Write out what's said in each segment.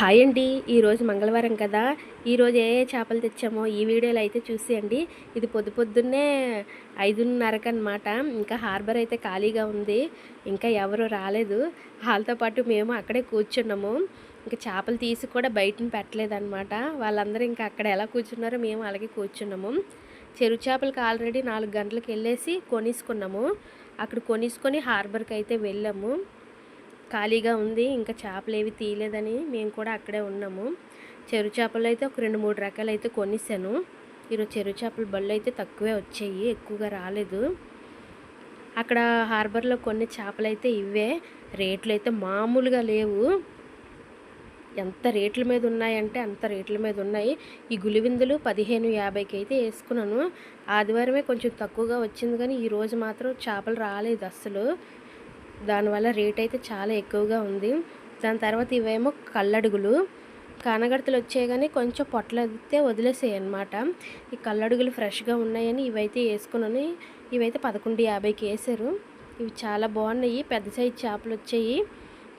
Hi అండి. ఈరోజు మంగళవారం కదా. ఈరోజు ఏ ఏ చేపలు తెచ్చామో ఈ వీడియోలో అయితే చూసేయండి. ఇది పొద్దు పొద్దున్నే ఐదున్నరకు అనమాట ఇంకా హార్బర్ అయితే ఖాళీగా ఉంది. ఇంకా ఎవరు రాలేదు. వాళ్ళతో పాటు మేము అక్కడే కూర్చున్నాము. ఇంకా చేపలు తీసి కూడా బయటని పెట్టలేదన్నమాట. వాళ్ళందరూ ఇంకా అక్కడ ఎలా కూర్చున్నారో మేము అలాగే కూర్చున్నాము. చెరువు చేపలకి ఆల్రెడీ నాలుగు గంటలకు వెళ్ళేసి కొనేసుకున్నాము. అక్కడ కొనేసుకొని హార్బర్కి అయితే వెళ్ళాము. ఖాళీగా ఉంది ఇంకా చేపలు ఏవి తీయలేదని మేము కూడా అక్కడే ఉన్నాము. చెరు చేపలు అయితే ఒక రెండు మూడు రకాలు అయితే కొనిసాను. ఈరోజు చెరు చేపల బళ్ళు అయితే తక్కువే వచ్చాయి ఎక్కువగా రాలేదు. అక్కడ హార్బర్లో కొన్ని చేపలు అయితే ఇవే. రేట్లు అయితే మామూలుగా లేవు. ఎంత రేట్ల మీద ఉన్నాయంటే అంత రేట్ల మీద ఉన్నాయి. ఈ గులివిందులు పదిహేను యాభైకి అయితే వేసుకున్నాను. ఆదివారమే కొంచెం తక్కువగా వచ్చింది కానీ ఈరోజు మాత్రం చేపలు రాలేదు అస్సలు. దానివల్ల రేట్ అయితే చాలా ఎక్కువగా ఉంది. దాని తర్వాత ఇవేమో కల్లడుగులు కానగడతలు వచ్చాయి కానీ కొంచెం పొట్లయితే వదిలేసాయి అనమాట ఈ కల్లడుగులు ఫ్రెష్గా ఉన్నాయని ఇవైతే వేసుకున్నాను. ఇవైతే పదకొండు యాభైకి వేసారు. ఇవి చాలా బాగున్నాయి. పెద్ద సైజు చేపలు వచ్చాయి.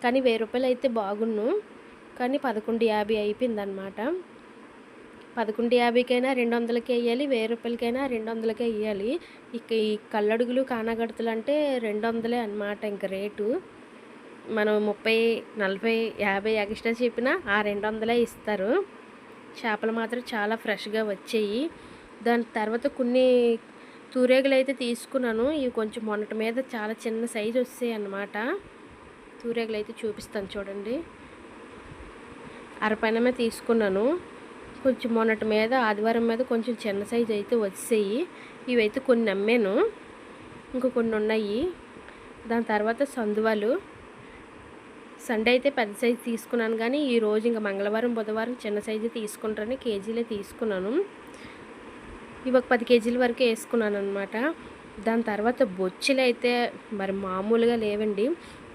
కానీ వెయ్యి రూపాయలు అయితే బాగున్ను కానీ పదకొండు యాభై అయిపోయిందనమాట పదకొండు యాభైకైనా రెండు వందలకే వేయాలి వెయ్యి రూపాయలకైనా రెండు వందలకే వేయాలి ఇక ఈ కళ్ళడుగులు కానగడతలు అంటే రెండు వందలే అనమాట ఇంక రేటు. మనం ముప్పై నలభై యాభై ఎక్స్ట్రా చెప్పినా ఆ రెండు వందలే ఇస్తారు. చేపలు మాత్రం చాలా ఫ్రెష్గా వచ్చాయి. దాని తర్వాత కొన్ని తూరేగులు అయితే తీసుకున్నాను. ఇవి కొంచెం మొన్నటి మీద చాలా చిన్న సైజు వస్తాయి అన్నమాట. తూరేగులు అయితే చూపిస్తాను చూడండి. అరపైనమే తీసుకున్నాను. కొంచెం మొన్నటి మీద ఆదివారం మీద కొంచెం చిన్న సైజు అయితే వచ్చాయి. ఇవైతే కొన్ని అమ్మాను ఇంకో కొన్ని ఉన్నాయి. దాని తర్వాత సందువాలు. సండే అయితే పెద్ద సైజు తీసుకున్నాను కానీ ఈరోజు ఇంకా మంగళవారం బుధవారం చిన్న సైజు తీసుకుంటారని కేజీలే తీసుకున్నాను. ఇవి ఒక పది కేజీల వరకు వేసుకున్నాను అనమాట దాని తర్వాత బొచ్చులు అయితే మరి మామూలుగా లేవండి.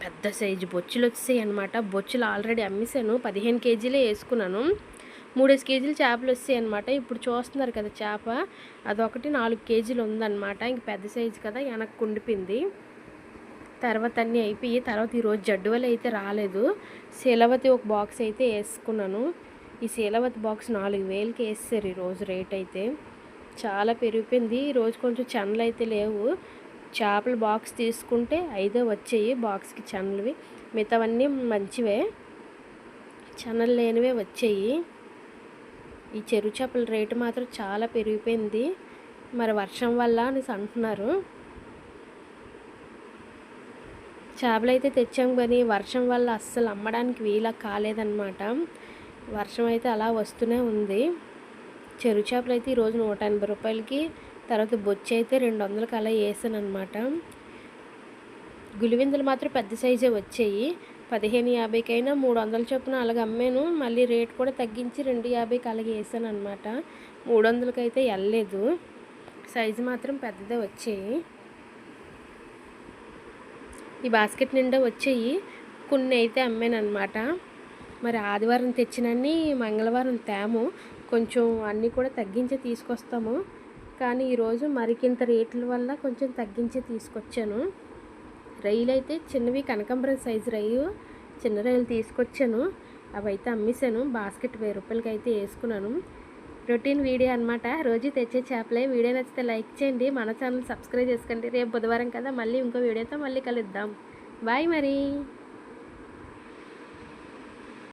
పెద్ద సైజు బొచ్చులు వచ్చాయి అనమాట బొచ్చులు ఆల్రెడీ అమ్మేశాను. పదిహేను కేజీలే వేసుకున్నాను. మూడేసి కేజీలు చేపలు వస్తాయి అనమాట ఇప్పుడు చూస్తున్నారు కదా చేప. అదొకటి నాలుగు కేజీలు ఉందన్నమాట. ఇంక పెద్ద సైజు కదా వెనక్కి ఉండిపోయింది తర్వాత అన్నీ అయిపోయి తర్వాత ఈరోజు జడ్డువలు అయితే రాలేదు. శీలవతి ఒక బాక్స్ అయితే వేసుకున్నాను. ఈ శీలవతి బాక్స్ నాలుగు వేలకి వేస్తారు ఈరోజు రేట్ అయితే. చాలా పెరిగిపోయింది. ఈరోజు కొంచెం చెన్నలు అయితే లేవు. చేపల బాక్స్ తీసుకుంటే ఐదో వచ్చాయి బాక్స్కి చెన్నలవి మిగతావన్నీ మంచివే. చెన్నలు లేనివే వచ్చాయి. ఈ చెరువు చేపల రేటు మాత్రం చాలా పెరిగిపోయింది. మరి వర్షం వల్ల అనేసి అంటున్నారు. చేపలు అయితే తెచ్చాం కానీ వర్షం వల్ల అస్సలు అమ్మడానికి వీలా కాలేదన్నమాట. వర్షం అయితే అలా వస్తూనే ఉంది. చెరువు చేపలు అయితే ఈరోజు నూట ఎనభై రూపాయలకి తర్వాత బొచ్చి అయితే రెండు వందలకి అలా వేసాను అనమాట గులివిందులు మాత్రం పెద్ద సైజే వచ్చాయి. పదిహేను యాభైకైనా మూడు వందల చొప్పున అలాగ అమ్మాను. మళ్ళీ రేట్ కూడా తగ్గించి రెండు యాభైకి అలాగే వేసాను అనమాట మూడు వందలకి అయితే వెళ్ళలేదు. సైజు మాత్రం పెద్దదే వచ్చాయి. ఈ బాస్కెట్ నిండా వచ్చాయి. కొన్ని అయితే అమ్మాను అనమాట మరి ఆదివారం తెచ్చినన్ని మంగళవారం తేము. కొంచెం అన్నీ కూడా తగ్గించి తీసుకొస్తాము. కానీ ఈరోజు మరికింత రేట్ల వల్ల కొంచెం తగ్గించి తీసుకొచ్చాను. రైలు అయితే చిన్నవి కనకాంబరం సైజు రైలు. చిన్న రైలు తీసుకొచ్చాను. అవి అయితే అమ్మేశాను. బాస్కెట్ వెయ్యి రూపాయలకి అయితే వేసుకున్నాను. రొటీన్ వీడియో అనమాట రోజు తెచ్చే చేపలే. వీడియో నచ్చితే లైక్ చేయండి. మన ఛానల్ సబ్స్క్రైబ్ చేసుకోండి. రేపు బుధవారం కదా. మళ్ళీ ఇంకో వీడియోతో మళ్ళీ కలుద్దాం. బాయ్ మరి.